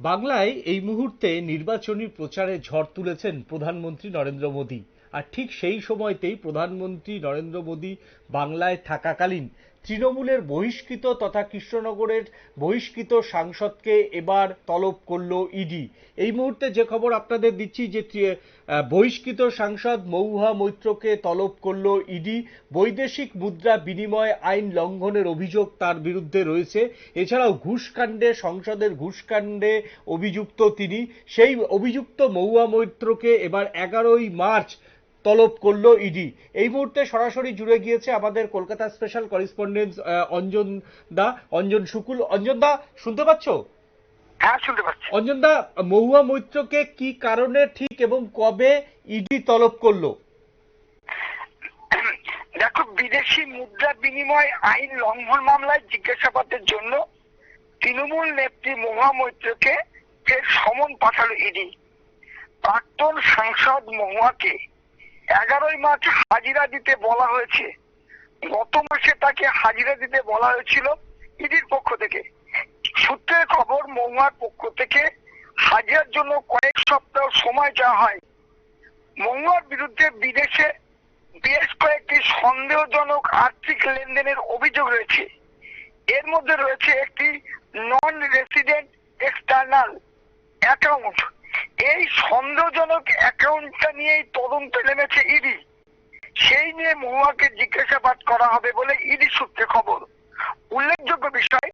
বাংলায় এই মুহূর্তে নির্বাচনী প্রচারে ঝড় তুলেছেন প্রধানমন্ত্রী নরেন্দ্র মোদী। আর ঠিক সেই সময়তেই প্রধানমন্ত্রী নরেন্দ্র মোদী বাংলায় থাকাকালীন তৃণমূলের বহিষ্কৃত তথা কৃষ্ণনগরের বহিষ্কৃত সাংসদকে এবার তলব করল ইডি। এই মুহূর্তে যে খবর আপনাদের দিচ্ছি যে বহিষ্কৃত সাংসদ মৌহা মৈত্রকে তলব করল ইডি। বৈদেশিক মুদ্রা বিনিময় আইন লঙ্ঘনের অভিযোগ তার বিরুদ্ধে রয়েছে। এছাড়াও ঘুষকাণ্ডে, সংসদের ঘুষকাণ্ডে অভিযুক্ত তিনি। সেই অভিযুক্ত মহুয়া মৈত্রকে এবার এগারোই মার্চ তলব করল ইডি। এই মুহূর্তে সরাসরি জুড়ে গিয়েছে আমাদের কলকাতা স্পেশাল করেসপন্ডেন্ট অঞ্জন দা অঞ্জন শুকুল। অঞ্জন দা শুনতে পাচ্ছ? হ্যাঁ শুনতে পাচ্ছি। অঞ্জন দা মহুয়া মৈত্রকে কি কারণে ঠিক এবং কবে ইডি তলব করল? দেখো বিদেশি মুদ্রা বিনিময় আইন লঙ্ঘন মামলায় জিজ্ঞাসাবাদের জন্য তৃণমূল নেত্রী মহুয়া মৈত্রকে ফের সমন পাঠালো ইডি। প্রাক্তন সাংসদ মহুয়াকে এগারোই মার্চ হাজিরা দিতে বলা হয়েছে। গত মাসে তাকে হাজিরা দিতে বলা হয়েছিল ইডির পক্ষ থেকে। সূত্রের খবর, মহুয়ার পক্ষ থেকে হাজিরার জন্য কয়েক সপ্তাহ সময় চাওয়া হয় মহুয়ার বিরুদ্ধে বিদেশে বেশ কয়েকটি সন্দেহজনক আর্থিক লেনদেনের অভিযোগ রয়েছে। এর মধ্যে রয়েছে একটি নন রেসিডেন্ট এক্সটার্নাল অ্যাকাউন্ট এই সন্দেহজনক অ্যাকাউন্টটা নিয়েই তদন্ত নেমেছে ইডি। সেই নিয়ে মহুয়াকে জিজ্ঞাসাবাদ করা হবে বলে ইডি সূত্রে খবর। উল্লেখযোগ্য বিষয়,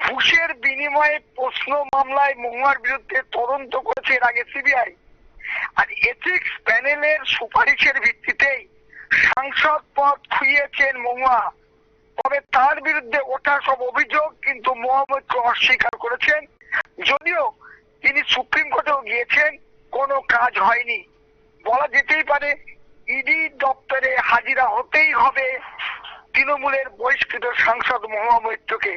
ঘুষের বিনিময়ে প্রশ্ন মামলায় মহুয়ার বিরুদ্ধে তদন্ত করেছে এর আগে সিবিআই। আর এথিক্স প্যানেলের সুপারিশের ভিত্তিতেই সাংসদ পদ খুইয়েছেন মহুয়া। তবে তার বিরুদ্ধে ওঠা সব অভিযোগ কিন্তু মোহাম্মদকে অস্বীকার করেছেন। যদিও তিনি সুপ্রিম কোর্টেও গিয়েছেন কোনো কাজ হয়নি। বলা যেতেই পারে ইডি দপ্তরে হাজিরা হতেই হবে তৃণমূলের বহিষ্কৃত সাংসদ মহুয়া মৈত্রকে।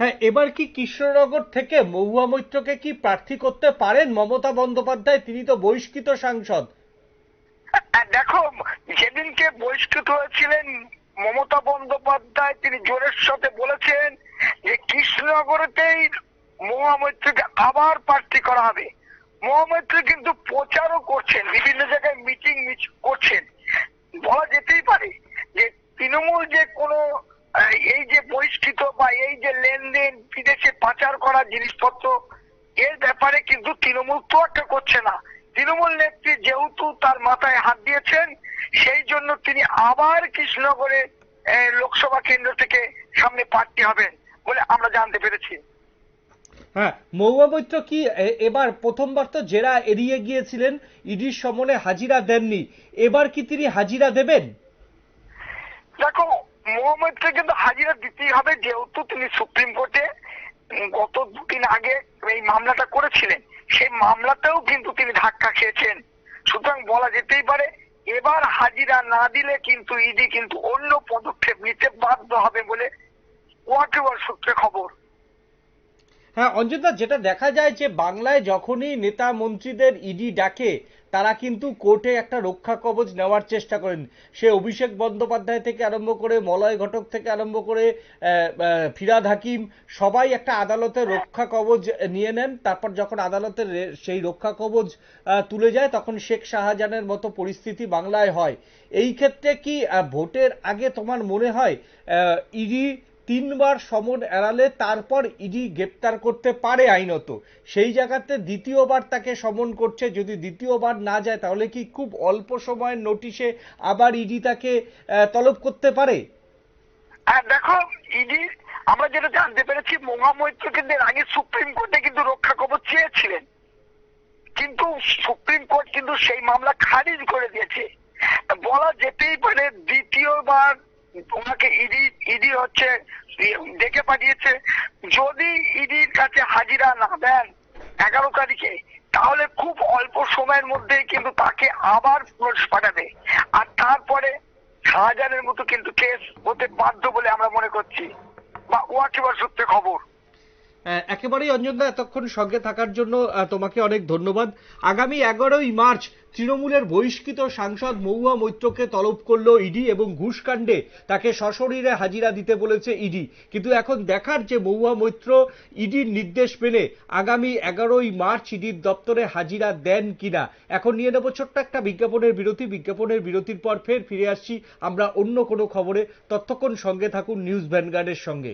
হ্যাঁ এবার কি কৃষ্ণনগর থেকে মহুয়া মৈত্রকে কি প্রার্থী করতে পারেন মমতা বন্দ্যোপাধ্যায়? তিনি তো বহিষ্কৃত সাংসদ। আর দেখো যেদিনকে বহিষ্কৃত হয়েছিলেন মমতা বন্দ্যোপাধ্যায় তিনি জোরের সাথে বলেছেন যে কৃষ্ণনগরেতেই মহামৈত্রীকে আবার প্রার্থী করা হবে। মহামৈত্রী কিন্তু প্রচারও করছেন, বিভিন্ন জায়গায় মিটিং করছেন। বলা যেতেই পারে যে তৃণমূল যে কোনো এই যে বহিষ্কৃত বা এই যে লেনদেন, বিদেশে পাচার করা জিনিসপত্র, এর ব্যাপারে কিন্তু তৃণমূল তোয়াক্কা করছে না। তৃণমূল নেত্রী যেহেতু তার মাথায় হাত দিয়েছেন, সেই জন্য তিনি আবার কৃষ্ণনগরে লোকসভা কেন্দ্র থেকে সামনে প্রার্থী হবেন বলে আমরা জানতে পেরেছি। হ্যাঁ মহুয়া মৈত্র কি এবার প্রথমবার তো জেরা এড়িয়ে গিয়েছিলেন ইডির সমনে হাজিরা দেননি। এবার কি তিনি হাজিরা দেবেন? দেখো মোহাম্মদকে কিন্তু হাজিরা দিতেই হবে, যেহেতু তিনি সুপ্রিম কোর্টে গত দুদিন আগে এই মামলাটা করেছিলেন। সেই মামলাতেও কিন্তু তিনি ধাক্কা খেয়েছেন। সুতরাং বলা যেতেই পারে, এবার হাজিরা না দিলে কিন্তু ইডি কিন্তু অন্য পদক্ষেপ নিতে বাধ্য হবে বলে ওয়াকিবর সূত্রে খবর। হ্যাঁ অঞ্জনদা যেটা দেখা যায় যে বাংলায় যখনই নেতা মন্ত্রীদের ইডি ডাকে, তারা কিন্তু কোর্টে একটা রক্ষা কবচ নেওয়ার চেষ্টা করেন। সে অভিষেক বন্দ্যোপাধ্যায় থেকে আরম্ভ করে, মলয় ঘটক থেকে আরম্ভ করে ফিরাদ হাকিম, সবাই একটা আদালতের রক্ষা কবচ নিয়ে নেন। তারপর যখন আদালতের সেই রক্ষা কবচ তুলে যায়, তখন শেখ শাহজাহানের মতো পরিস্থিতি বাংলায় হয়। এই ক্ষেত্রে কি ভোটের আগে তোমার মনে হয় ইডি তিনবার সমন এড়ালে তারপর ইডি গ্রেপ্তার করতে পারে আইনত। সেই জায়গাতে দ্বিতীয়বার তাকে সমন করছে। যদি দ্বিতীয়বার না যায়, তাহলে কি খুব অল্প সময়ের নোটিশে আবার ইডি তাকে তলব করতে পারে? আর দেখো, ইডি, আমরা যেটা জানতে পেরেছি মহামৈত্র কিন্তু আগে সুপ্রিম কোর্টে কিন্তু রক্ষা কবচ চেয়েছিলেন। কিন্তু সুপ্রিম কোর্ট কিন্তু সেই মামলা খারিজ করে দিয়েছে। বলা যেতেই পারে, দ্বিতীয়বার ওনাকে ইডি ইডি হচ্ছে ডেকে পাঠিয়েছে। যদি ইডির কাছে হাজিরা না দেন এগারো তারিখে, তাহলে খুব অল্প সময়ের মধ্যেই কিন্তু তাকে আবার পুলিশ পাঠাবে। আর তারপরে শাহজাহানের মতো কিন্তু কেস হতে বাধ্য বলে আমরা মনে করছি। বা ওয়াকিবার সূত্রে খবর। একেবারেই অঞ্জনদা এতক্ষণ সঙ্গে থাকার জন্য তোমাকে অনেক ধন্যবাদ। আগামী এগারোই মার্চ তৃণমূলের বহিষ্কৃত সাংসদ মহুয়া মৈত্রকে তলব করল ইডি এবং ঘুষকাণ্ডে তাকে সশরীরে হাজিরা দিতে বলেছে ইডি। কিন্তু এখন দেখার যে মহুয়া মৈত্র ইডির নির্দেশ পেলে আগামী এগারোই মার্চ ইডির দপ্তরে হাজিরা দেন কিনা, এখন নিয়ে নেব ছোট্ট একটা বিজ্ঞাপনের বিরতি। বিজ্ঞাপনের বিরতির পর ফের ফিরে আসছি আমরা অন্য কোনো খবরে। ততক্ষণ সঙ্গে থাকুন নিউজ ভ্যানগার্ডের সঙ্গে।